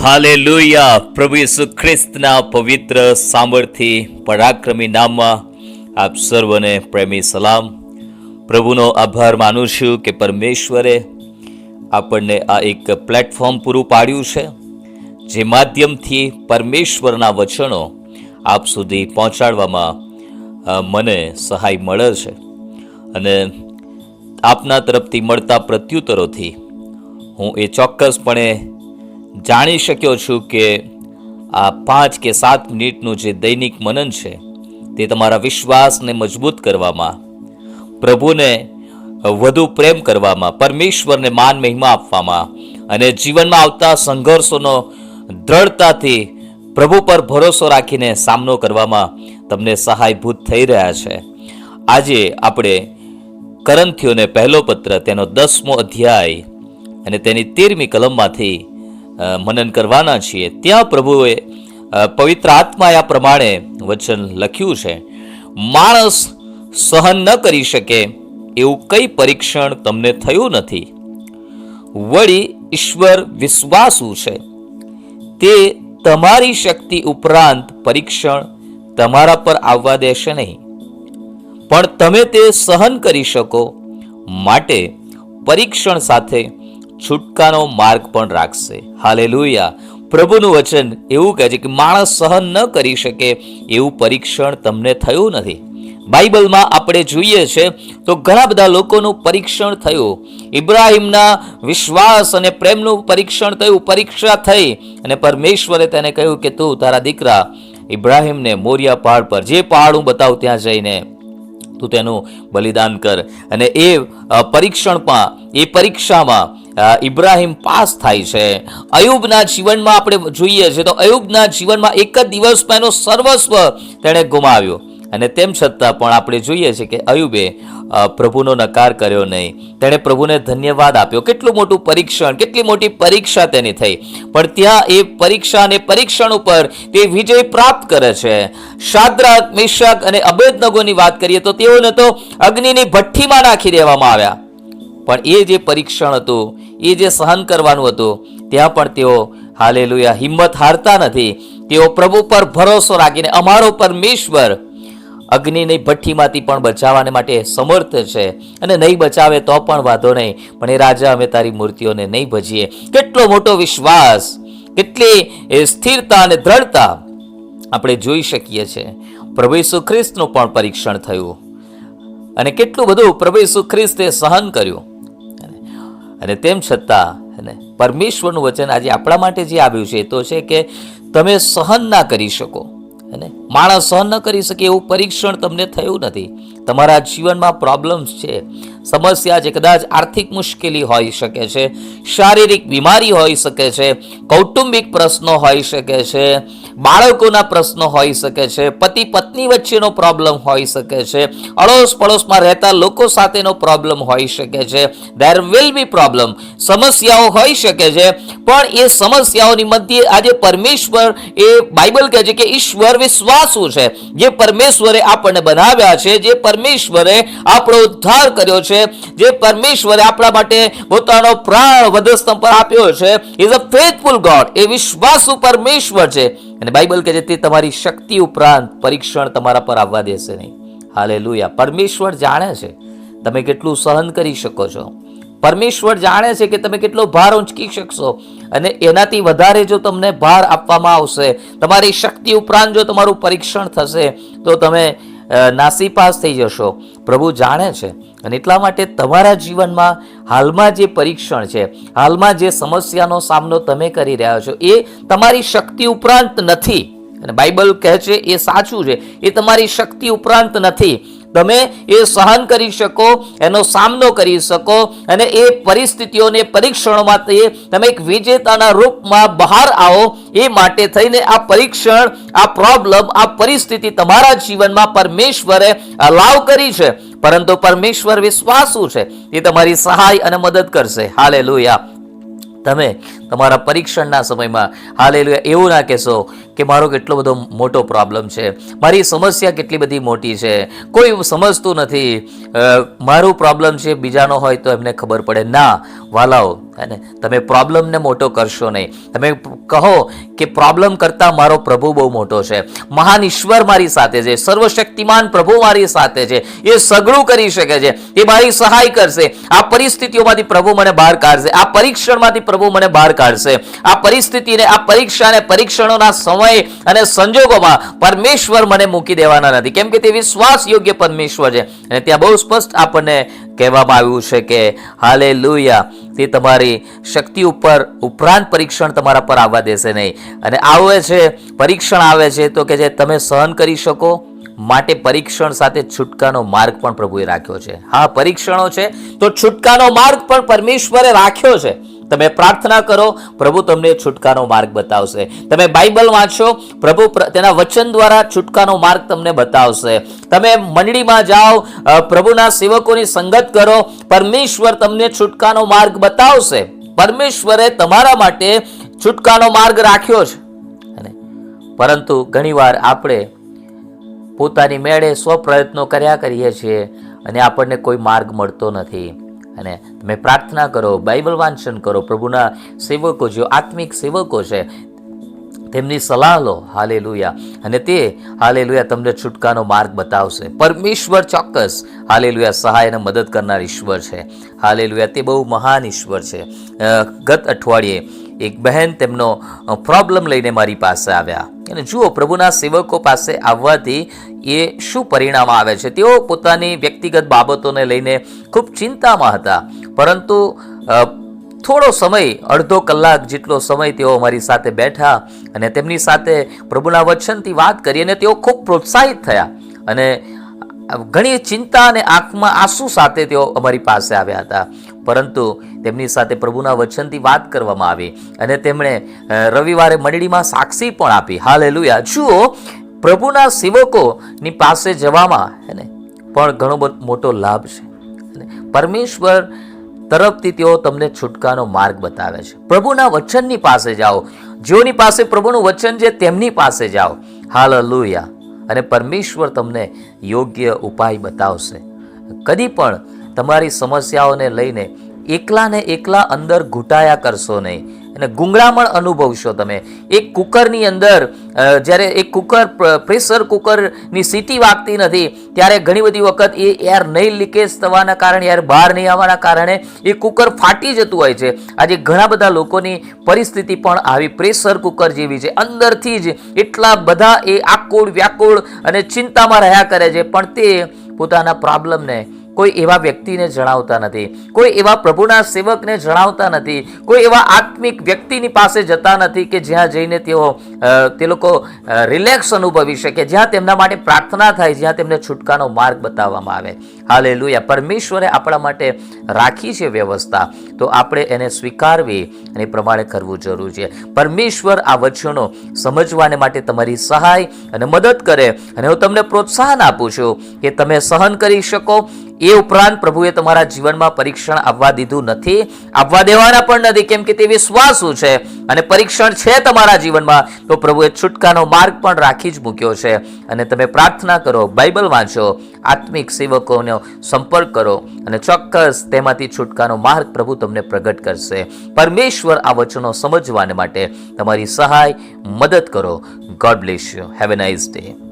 Hallelujah. પ્રભુ ઈસુ ખ્રિસ્તના પવિત્ર સામર્થ્ય પરાક્રમી નામમાં આપ સર્વને પ્રેમી સલામ. પ્રભુનો આભાર માનું છું કે પરમેશ્વરે આપણને આ એક પ્લેટફોર્મ પૂરું પાડ્યું છે, જે માધ્યમથી પરમેશ્વરના વચનો આપ સુધી પહોંચાડવામાં મને સહાય મળે છે. અને આપના તરફથી મળતા પ્રત્યુત્તરોથી હું એ ચોક્કસપણે જાણી શક્યો છું કે આ પાંચ કે સાત મિનિટનું જે દૈનિક મનન છે, તે તમારા વિશ્વાસને મજબૂત કરવામાં, પ્રભુને વધુ પ્રેમ કરવામાં, પરમેશ્વરને માન મહિમા આપવામાં અને જીવનમાં આવતા સંઘર્ષોનો દ્રઢતાથી પ્રભુ પર ભરોસો રાખીને સામનો કરવામાં તમને સહાયભૂત થઈ રહ્યા છે. આજે આપણે કરંથીઓને પહેલો પત્ર, તેનો દસમો અધ્યાય અને તેની તેરમી કલમમાંથી મનન કરવાના છીએ. ત્યાં પ્રભુએ પવિત્ર આત્માએ આ પ્રમાણે વચન લખ્યું છે. માણસ સહન ન કરી શકે એવું કઈ પરીક્ષણ તમને થયું નથી. વળી ઈશ્વર વિશ્વાસુ છે. તે તમારી શક્તિ ઉપરાંત પરીક્ષણ તમારા પર આવવા દેશે નહીં. પણ તમે તે સહન કરી શકો માટે પરીક્ષણ સાથે છૂટકાનો માર્ગ પણ રાખશે. હાલે પ્રભુનું વચન એવું કહે છે કે માણસ સહન ન કરી શકે એવું પરીક્ષણ તમને થયું નથી. બાઇબલમાં આપણે જોઈએ છે, તો ઘણા બધા લોકોનું પરીક્ષણ થયું. ઇબ્રાહિમના વિશ્વાસ અને પ્રેમનું પરીક્ષણ થયું, પરીક્ષા થઈ. અને પરમેશ્વરે તેને કહ્યું કે તું તારા દીકરા ઇબ્રાહિમને મોરિયા પહાડ પર, જે પહાડ હું બતાવું ત્યાં જઈને તું તેનું બલિદાન કર. અને એ પરીક્ષણમાં, એ પરીક્ષામાં ઇબ્રાહિમ પાસ થાય છે. અયુબના જીવનમાં આપણે જોઈએ છે તો અયુબના જીવનમાં એક જ દિવસમાં એનો સર્વસ્વ તેણે ગુમાવ્યો. અને તેમ છતાં પણ આપણે જોઈએ છે કે અયુબે પ્રભુનો નકાર કર્યો નહીં. તેણે પ્રભુને ધન્યવાદ આપ્યો. કેટલું મોટું પરીક્ષણ, કેટલી મોટી પરીક્ષા તેની થઈ. પણ ત્યાં એ પરીક્ષા અને પરીક્ષણ ઉપર તે વિજય પ્રાપ્ત કરે છે. શાદ્રા મિશક અને અબેદનગોની વાત કરીએ તો તેઓને તો અગ્નિની ભઠ્ઠીમાં નાખી દેવામાં આવ્યા. પણ એ જે પરીક્ષણ હતું, એ જે સહન કરવાનું હતું, ત્યાં પણ તેઓ, હાલેલુયા, હિંમત હારતા નથી. તેઓ પ્રભુ પર ભરોસો રાખીને અમારો પરમેશ્વર અગ્નિની ભઠ્ઠીમાંથી પણ બચાવવાને માટે સમર્થ છે. અને નહીં બચાવે તો પણ વાંધો નહીં, પણ એ રાજા, અમે તારી મૂર્તિઓને નહીં ભજીએ. કેટલો મોટો વિશ્વાસ, કેટલી સ્થિરતા અને દ્રઢતા આપણે જોઈ શકીએ છીએ. પ્રભુ ઈસુ ખ્રિસ્તનું પણ પરીક્ષણ થયું. અને કેટલું બધું પ્રભુ ઈસુ ખ્રિસ્તે સહન કર્યું. અને તેમ છતાં, અને પરમેશ્વરનું વચન આજે આપણા માટે જે આવ્યું છે, એ તો છે કે તમે સહન ના કરી શકો. અને માણસ સહન ન કરી શકે એવું પરીક્ષણ તમને થયું નથી. તમારા જીવનમાં પ્રોબ્લેમ્સ છે. સમસ્યા જે કદાચ આર્થિક મુશ્કેલી હોઈ શકે છે, શારીરિક બીમારી હોઈ શકે છે, કૌટુંબિક પ્રશ્નો હોઈ શકે છે, બાળકોના પ્રશ્નો હોઈ શકે છે, પતિ પત્ની વચ્ચેનો પ્રોબ્લેમ હોઈ શકે છે અડોશ પડોશમાં રહેતા લોકો સાથેનો પ્રોબ્લેમ હોઈ શકે છે દેર વિલ બી પ્રોબ્લેમ સમસ્યાઓ હોઈ શકે છે, પણ એ સમસ્યાઓની મધ્યે આજે પરમેશ્વર એ બાઇબલ કહે છે કે ઈશ્વર વિશ્વાસુ છે, જે પરમેશ્વરે આપણને બનાવ્યા છે, જે પરમેશ્વરે આપણો ઉદ્ધાર કર્યો છે જે પરમેશ્વરે આપણા માટે પોતાનો પ્રાણ વધસ્તંભ પર આપ્યો છે. ઇઝ અ ફેથફુલ ગોડ એ વિશ્વાસુ પરમેશ્વર છે. અને બાઇબલ કહે છે, તે તમારી શક્તિ ઉપરાંત પરીક્ષણ તમારા પર આવવા દેશે નહીં. હાલેલુયા પરમેશ્વર જાણે છે. તમે કેટલું સહન કરી શકો છો. પરમેશ્વર જાણે છે કે તમે કેટલો ભાર ઉંચકી શકશો. અને એનાથી વધારે જો તમને ભાર આપવામાં આવશે, તમારી શક્તિ ઉપરાંત જો તમારું પરીક્ષણ થશે, તો તમે નાસીપાસ થઈ જશો. પ્રભુ જાણે છે અને એટલા માટે તમારા જીવનમાં હાલમાં જે પરીક્ષણ છે, હાલમાં જે સમસ્યાનો સામનો તમે કરી રહ્યા છો, એ તમારી શક્તિ ઉપરાંત નથી. અને બાઇબલ કહે છે, એ સાચું છે, એ તમારી શક્તિ ઉપરાંત નથી. તમે એ સહન કરી શકો, એનો સામનો કરી શકો અને એ પરિસ્થિતિઓને પરીક્ષણોમાંથી તમે એક વિજેતાના રૂપમાં બહાર આવો, એ માટે થઈને આ પરીક્ષણ, આ પ્રોબ્લેમ આ પરિસ્થિતિ તમારા જીવનમાં પરમેશ્વરે અલાવ કરી છે. પરંતુ પરમેશ્વર વિશ્વાસુ છે. એ તમારી સહાય અને મદદ કરશે. હાલે તમે તમારા પરીક્ષણના સમયમાં. હાલેલુયા. એવું ના કહેશો કે મારો કેટલો બધો મોટો પ્રોબ્લેમ છે. મારી સમસ્યા કેટલી બધી મોટી છે. કોઈ સમજતું નથી. મારું પ્રોબ્લેમ છે, બીજાનો હોય તો એમને ખબર પડે. ના, વાલાઓ અને તમે પ્રોબ્લેમને મોટો કરશો નહીં. તમે કહો કે પ્રોબ્લેમ કરતાં મારો પ્રભુ બહુ મોટો છે. મહાન ઈશ્વર મારી સાથે છે. સર્વશક્તિમાન પ્રભુ મારી સાથે છે. એ સગળું કરી શકે છે. એ મારી સહાય કરશે. આ પરિસ્થિતિઓમાંથી પ્રભુ મને બહાર કાઢશે. આ પરીક્ષણમાંથી પ્રભુ મને બહાર કાઢશે. આ પરિસ્થિતિને, આ પરીક્ષા અને પરીક્ષણોના સમય અને સંજોગોમાં પરમેશ્વર મને મૂકી દેવાના નથી. કેમ કે તે વિશ્વાસ યોગ્ય પરમેશ્વર છે. અને ત્યાં બહુ સ્પષ્ટ આપણને કહેવામાં આવ્યું છે કે હાલે તે તમારી શક્તિ ઉપર ઉપરાંત પરીક્ષણ તમારા પર આવવા દેશે નહીં. અને આવે છે, પરીક્ષણ આવે છે તો કે જે તમે સહન કરી શકો માટે પરીક્ષણ સાથે છૂટકાનો માર્ગ પણ પ્રભુએ રાખ્યો છે. હા, પરીક્ષણો છે તો છૂટકાનો માર્ગ પણ પરમેશ્વરે રાખ્યો છે. તમે પ્રાર્થના કરો, પ્રભુ તમને છુટકાનો માર્ગ બતાવશે. તમે બાઇબલ વાંચો, પ્રભુ તેના વચન દ્વારા છૂટકાનો માર્ગ તમને બતાવશે. તમે મંડળીમાં જાઓ પ્રભુના સેવકોની સંગત કરો, પરમેશ્વર તમને છૂટકાનો માર્ગ બતાવશે. પરમેશ્વરે તમારા માટે છૂટકાનો માર્ગ રાખ્યો છે. પરંતુ ઘણીવાર આપણે પોતાની મેળે સ્વ પ્રયત્નો કર્યા કરીએ છીએ અને આપણને કોઈ માર્ગ મળતો નથી. અને તમે પ્રાર્થના કરો, બાઇબલ વાંચન કરો, પ્રભુના સેવકો જે આત્મિક સેવકો છે, તેમની સલાહ લો. હાલેલુયા. અને તે, હાલેલુયા, તમને છૂટકાનો માર્ગ બતાવશે. પરમેશ્વર ચોક્કસ. હાલેલુયા. સહાય અને મદદ કરનાર ઈશ્વર છે. હાલેલુયા. તે બહુ મહાન ઈશ્વર છે. ગત અઠવાડિયે એક બહેન તેમનો પ્રોબ્લેમ લઈને મારી પાસે આવ્યા. અને જુઓ, પ્રભુના સેવકો પાસે આવવાથી એ શું પરિણામ આવે છે? તેઓ પોતાની વ્યક્તિગત બાબતોને લઈને ખૂબ ચિંતામાં હતા. પરંતુ થોડો સમય, અડધો કલાક જેટલો સમય તેઓ અમારી સાથે બેઠા અને તેમની સાથે પ્રભુના વચનથી વાત કરી અને તેઓ ખૂબ પ્રોત્સાહિત થયા. અને ઘણી ચિંતા અને આંખમાં આંસુ સાથે તેઓ અમારી પાસે આવ્યા હતા. પરંતુ તેમની સાથે પ્રભુના વચનથી વાત કરવામાં આવી અને તેમણે રવિવારે મંડળીમાં સાક્ષી પણ આપી. હાલેલુયા. જુઓ, પ્રભુના સેવકોની પાસે જવામાં એને પણ ઘણો મોટો લાભ છે. પરમેશ્વર તરફથી તેઓ તમને છૂટકાનો માર્ગ બતાવે છે. પ્રભુના વચનની પાસે જાઓ. જેઓની પાસે પ્રભુનું વચન છે, તેમની પાસે જાઓ. હાલેલુયા. અને પરમેશ્વર તમને યોગ્ય ઉપાય બતાવશે. કદી પણ તમારી સમસ્યાઓને લઈને એકલાને એકલા અંદર ઘૂંટાયા કરશો નહીં. અને ગુંગળામણ અનુભવશો તમે. એક કુકરની અંદર જ્યારે એક કુકર પ્રેશર કુકરની સીટી વાગતી નથી, ત્યારે ઘણી બધી વખત એ એર નહીં લીકેજ થવાના કારણે, એર બહાર નહીં આવવાના કારણે એ કુકર ફાટી જતું હોય છે. આજે ઘણા બધા લોકોની પરિસ્થિતિ પણ આવી. પ્રેશર કુકર જેવી છે. અંદરથી જ એટલા બધા એ આકુળ વ્યાકુળ અને ચિંતામાં રહ્યા કરે છે. પણ તે પોતાના પ્રોબ્લેમને કોઈ એવા વ્યક્તિને જણાવતા નથી, કોઈ એવા પ્રભુના સેવકને જણાવતા નથી, કોઈ એવા આત્મિક વ્યક્તિની પાસે જતા નથી કે જ્યાં જઈને તેઓ તે લોકો રિલેક્સ અનુભવી શકે, જ્યાં તેમના માટે પ્રાર્થના થાય, જ્યાં તેમને છૂટકાનો માર્ગ બતાવવામાં આવે. હાલે પરમેશ્વરે આપણા માટે રાખી છે વ્યવસ્થા. તો આપણે એને સ્વીકારવી અને પ્રમાણે કરવું જરૂર છે. પરમેશ્વર આ વચનો સમજવાને માટે તમારી સહાય અને મદદ કરે અને હું તમને પ્રોત્સાહન આપું છું કે તમે સહન કરી શકો એ ઉપરાંત પ્રભુએ તમારા જીવનમાં પરીક્ષણ આવવા દીધું નથી. આવવા દેવાના પણ નથી. કેમ કે તે વિશ્વાસુ છે અને પરીક્ષણ છે તમારા જીવનમાં, તો પ્રભુએ છુટકાનો માર્ગ પણ રાખી જ મૂક્યો છે. અને તમે પ્રાર્થના કરો, બાઇબલ વાંચો, આત્મિક સેવકોનો સંપર્ક કરો અને ચોક્કસ તેમાંથી છુટકાનો માર્ગ પ્રભુ તમને પ્રગટ કરશે. પરમેશ્વર આ વચનો સમજવાને માટે તમારી સહાય, મદદ કરો. God bless you have a nice day